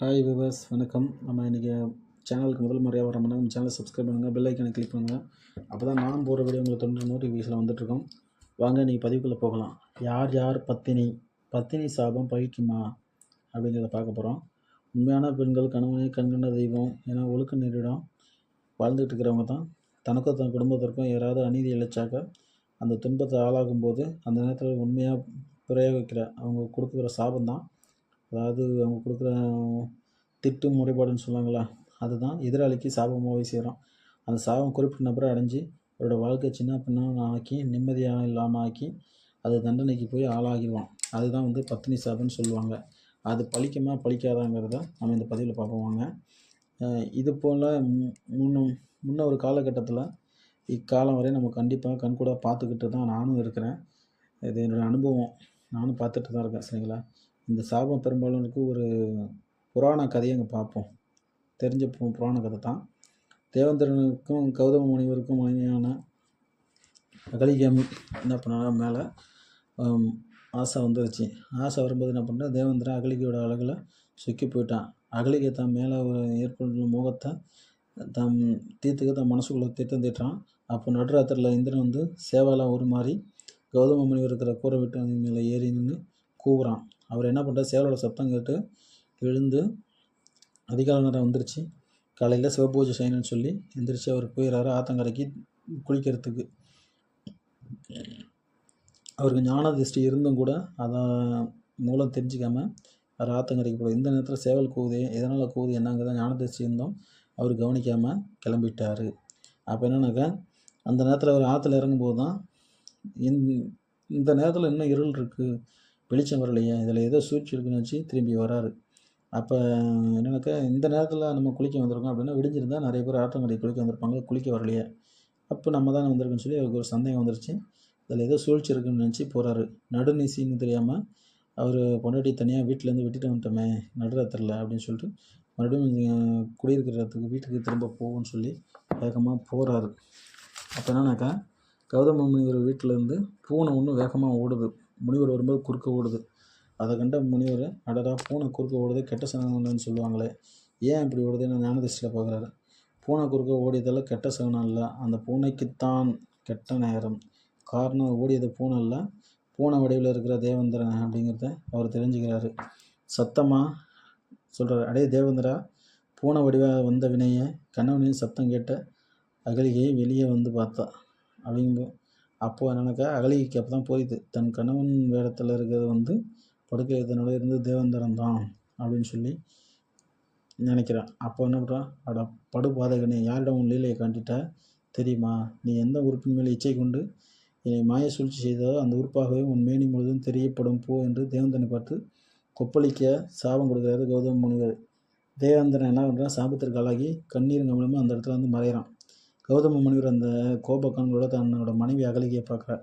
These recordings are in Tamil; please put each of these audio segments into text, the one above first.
ஹாய் விவர்ஸ் வணக்கம். நம்ம இன்றைக்கி சேனலுக்கு முதல் முறையாக வரோம்னா நம்ம சேனலை சப்ஸ்கிரைப் பண்ணுங்கள் பெல் ஐக்கனை கிளிக் பண்ணுங்கள் அப்போ தான் நான் போகிற வீடியோ உங்களுக்கு தொண்ணூறு நோட்டிஃபிகேஷன் வந்துட்டுருக்கோம் வாங்க இன்றைக்கி பதிவுக்குள்ளே போகலாம். யார் யார் பத்தினி? பத்தினி சாபம் பழிக்குமா? அப்படிங்கிறத பார்க்க போகிறோம் உண்மையான பெண்கள் கணவனை கண்கண்ட தெய்வம் ஏன்னா ஒழுக்க நேரிடம். வாழ்ந்துகிட்டு இருக்கிறவங்க தான். தனக்கும் தன் குடும்பத்திற்கும் யாராவது அநீதி இழைச்சாக்க அந்த துன்பத்தை ஆளாகும் போது அந்த நேரத்தில் உண்மையாக பிரயோகிக்கிற அவங்க கொடுக்குற சாபம் தான். அதாவது அவங்க கொடுக்குற திட்டு முறைப்பாடுன்னு சொல்லுவாங்களா? அதுதான் எதிராளிக்கு சாபமாகவே சேரும். அந்த சாபம் குறிப்பிட்ட நபரை அடைஞ்சு அவரோட வாழ்க்கை சின்ன பின்னா ஆக்கி நிம்மதியாக இல்லாமல் ஆக்கி அது தண்டனைக்கு போய் ஆளாகிடுவான். அதுதான் வந்து பத்தினி சாபம்னு சொல்லுவாங்க. அது பழிக்குமா பழிக்காதாங்கிறத நம்ம இந்த பதிவில் பார்ப்போங்க இது போல் முன்ன முன்ன ஒரு காலகட்டத்தில் இக்காலம் வரை நம்ம கண்டிப்பாக கண்கூட பார்த்துக்கிட்டு தான் நானும் இருக்கிறேன். இது என்னோடய அனுபவம். நானும் பார்த்துட்டு தான் இருக்கேன் சரிங்களா? இந்த சாபம் பெரும்பாலும் ஒரு புராண கதையை அங்கே பார்ப்போம். தெரிஞ்ச புராண கதை தான். தேவேந்திரனுக்கும் கௌதம முனிவருக்கும் மனைவியான அகலிகாமி என்ன பண்ணா மேலே ஆசை வந்துருச்சு. ஆசை வரும்போது என்ன பண்ணுறேன் தேவேந்திரன் அகலிகையோட அழகில் சுக்கி போயிட்டான். அகலிகை தான் மேலே ஒரு முகத்தை தம் தீர்த்துக்க தன் மனசுக்குள்ளே திட்டம் தீட்டுறான். அப்போ நடுராத்திரில் இந்திரன் வந்து சேவாலாம் ஒரு மாதிரி கௌதம முனிவர் இருக்கிற கூரை வீட்டு மேலே ஏறி நின்று கூவுறான். அவர் என்ன பண்ணுறாரு சேவலோட சத்தம் கேட்டு எழுந்து அதிகால நேரம் வந்துருச்சு காலையில் சிவபூஜை செய்யணும்னு சொல்லி எந்திரிச்சு அவர் போயிடுறாரு ஆத்தங்கரைக்கு குளிக்கிறதுக்கு. அவருக்கு ஞான திருஷ்டி இருந்தும் கூட அதை மூலம் தெரிஞ்சுக்காம அவர் ஆத்தங்கரைக்கு போய் இந்த நேரத்தில் சேவல் கூவுதே எதனால் கூவுது என்னங்கிறத ஞான திருஷ்டி இருந்தும் அவர் கவனிக்காமல் கிளம்பிட்டார். அப்போ என்னன்னாக்கா அந்த நேரத்தில் அவர் ஆற்றுல இறங்கும்போது தான் இந்த நேரத்தில் இன்னும் இருள் இருக்குது வெளிச்சம் வரலையே இதில் ஏதோ சூழ்ச்சி இருக்குன்னு வச்சு திரும்பி வராரு. அப்போ என்னென்னாக்கா இந்த நேரத்தில் நம்ம குளிக்க வந்திருக்கோம் அப்படின்னா விடிஞ்சிருந்தா நிறைய பேர் ஆற்றங்கரை குளிக்க வந்திருப்பாங்க குளிக்க வரலையே. அப்போ நம்ம தானே வந்திருக்குன்னு சொல்லி அவருக்கு ஒரு சந்தேகம் வந்துருச்சு. அதில் ஏதோ சூழ்ச்சி இருக்குன்னு நினச்சி போகிறாரு நடுநிசின்னு தெரியாமல் அவர் பொண்டாட்டி தனியாக வீட்டிலேருந்து விட்டுட்டு வந்துட்டோமே நடுராத்திரில் அப்படின்னு சொல்லிட்டு மறுபடியும் குடியிருக்கிறதுக்கு வீட்டுக்கு திரும்ப போகும்னு சொல்லி வேகமாக போகிறாரு அப்போ என்னன்னாக்கா கௌதம முனிவர் வீட்டிலேருந்து பூனை ஒன்று வேகமாக ஓடுது. முனிவர் வரும்போது குறுக்க ஓடுது. அதை கண்ட முனிவர் அடடா பூனை குறுக்க ஓடுது கெட்ட சகனம்னு சொல்லுவாங்களே. ஏன் இப்படி ஓடுதுன்னு ஞானதிஷ்டியில் பார்க்குறாரு. பூனை குறுக்க ஓடியதெல்லாம் கெட்ட சகனம் இல்லை. அந்த பூனைக்குத்தான் கெட்ட நேரம். காரணம் ஓடியது பூனை இல்லை பூனை வடிவில் இருக்கிற தேவேந்திரன் அப்படிங்கிறத அவர் தெரிஞ்சுக்கிறாரு. சத்தமாக சொல்கிறார் அடே தேவேந்திரா பூனை வடிவாக வந்த வினையை கண்ணவனின் சத்தம் கேட்ட அகலிகை வெளியே வந்து பார்த்தா. அப்படிங்க அப்போது என்னன்னாக்கா அகலிகைக்கு அப்போ தான் போயிடுது தன் கணவன் வேடத்தில் இருக்கிறது வந்து படுக்கை இதனோட இருந்து தேவேந்திரன் தான் அப்படின்னு சொல்லி நினைக்கிறான். அப்போ என்ன பண்ணுறான் அட படுபாதகனே யாரிடம் உன் லீலையை காட்டிட்ட தெரியுமா நீ எந்த உறுப்பின் மேலே இச்சை கொண்டு என்னை மாய சூழ்ச்சி செய்ததோ அந்த உறுப்பாகவே உன் மேனி முழுதும் தெரியப்படும் போ என்று தேவேந்திரனை பார்த்து கொப்பளிக்க சாபம் கொடுக்குறாரு கௌதம முனிவர். தேவேந்திரன் என்ன பண்ணுறான் சாபத்திற்கு ஆளாகி கண்ணீர் கமலமாக அந்த இடத்துல வந்து மறையிறான் கௌதம முனிவர் அந்த கோபக்கண்களோட தன்னோட மனைவி அகலிகையை பார்க்குறார்.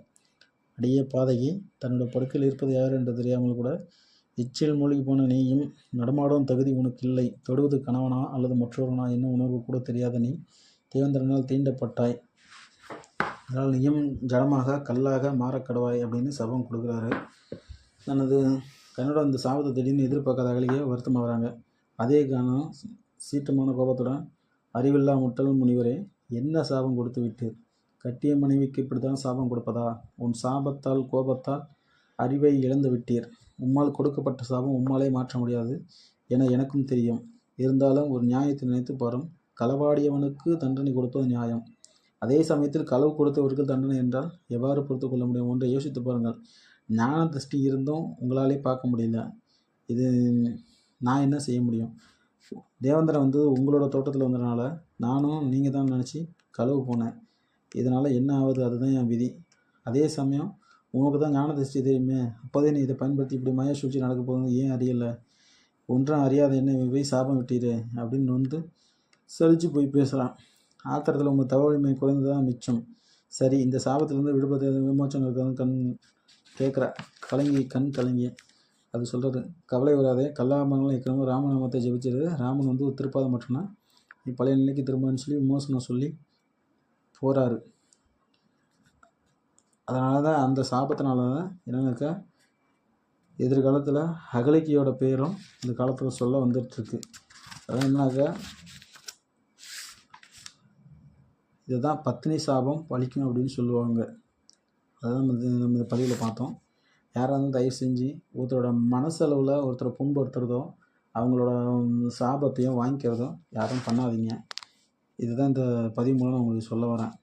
அடியே பாதகி தன்னோட படுக்கையில் இருப்பது யார் என்று தெரியாமல் கூட எச்சில் மூழ்கி போன நீயும் நடமாடும் தகுதி உனக்கு இல்லை தொடுவது கணவனா அல்லது மற்றொருவனா என்ன உணர்வு கூட தெரியாத நீ தேவேந்திரனால் தீண்டப்பட்டாய். அதனால் நீயும் ஜடமாக கல்லாக மாறக்கடவாய் அப்படின்னு சபம் கொடுக்குறாரு. தனது தன்னோட அந்த சாபத்தை திடீர்னு எதிர்பார்க்காத அகலிகை வருத்தமாகறாங்க அதே காரணம் சீற்றமான கோபத்துடன் அறிவில்லா முட்டல் முனிவரே என்ன சாபம் கொடுத்து விட்டு கட்டிய மனைவிக்கு இப்படித்தான் சாபம் கொடுப்பதா? உன் சாபத்தால் கோபத்தால் அறிவை இழந்து விட்டீர். உம்மால் கொடுக்கப்பட்ட சாபம் உம்மாலே மாற்ற முடியாது என எனக்கும் தெரியும். இருந்தாலும் ஒரு நியாயத்தை நினைத்து பாரும். களவாடியவனுக்கு தண்டனை கொடுப்பது நியாயம். அதே சமயத்தில் களவு கொடுத்தவருக்கு தண்டனை என்றால் எவ்வாறு பொறுத்து கொள்ள முடியும் ஒன்றை யோசித்து பாருங்கள். ஞான திருஷ்டி இருந்தும் உங்களாலே பார்க்க முடியல. இது நான் என்ன செய்ய முடியும்? தேவேந்திரன் வந்து உங்களோட தோட்டத்தில் வந்ததுனால நானும் நீங்கள் தான் நினச்சி களவு போனேன். இதனால் என்ன ஆகுது? அதுதான் என் விதி. அதே சமயம் உனக்கு தான் ஞான திருஷ்டி தெரியுமே. அப்போதே நீ இதை பயன்படுத்தி இப்படி மய சூழ்ச்சி நடக்க போகுது ஏன் அறியலை? ஒன்றும் அறியாத என்ன போய் சாபம் விட்டீரே அப்படின்னு வந்து சலிச்சு போய் பேசுகிறான் ஆத்திரத்தில் உங்கள் தவழ்மை குறைந்து தான் மிச்சம். சரி இந்த சாபத்திலேருந்து விடுபட விமோச்சனம் இருக்கான்னு கண் கேட்குற கலங்கி கண் கலங்கி. அது சொல்கிறது கவலை வராதே கல்லாமங்களும் இருக்கிறவங்க ராமநாமத்தை ஜெபிச்சிரு. ராமன் வந்து ஒரு திருப்பாதம் மட்டும்னா நீ பழைய நிலைக்கு திரும்பன்னு சொல்லி விமோசனம் சொல்லி போகிறாரு அதனால தான் அந்த சாபத்தினால தான் என்னன்னாக்கா எதிர்காலத்தில் அகலிக்கையோட பேரும் இந்த காலத்தில் சொல்ல வந்துட்டுருக்கு. அதான் என்னன்னாக்கா இதுதான் பத்தினி சாபம் பழிக்கும் அப்படின்னு சொல்லுவாங்க. அதான் நம்ம நம்ம இந்த பதிவில் பார்த்தோம். யாராக இருந்தாலும் தயவு செஞ்சு ஒருத்தரோட மனசளவில் ஒருத்தரை புண்படுத்துறதோ அவங்களோட சாபத்தையும் வாங்கிக்கிறதோ யாரும் பண்ணாதீங்க. இதுதான் இந்த பதிவு மூலம் நான் உங்களுக்கு சொல்ல வரேன்.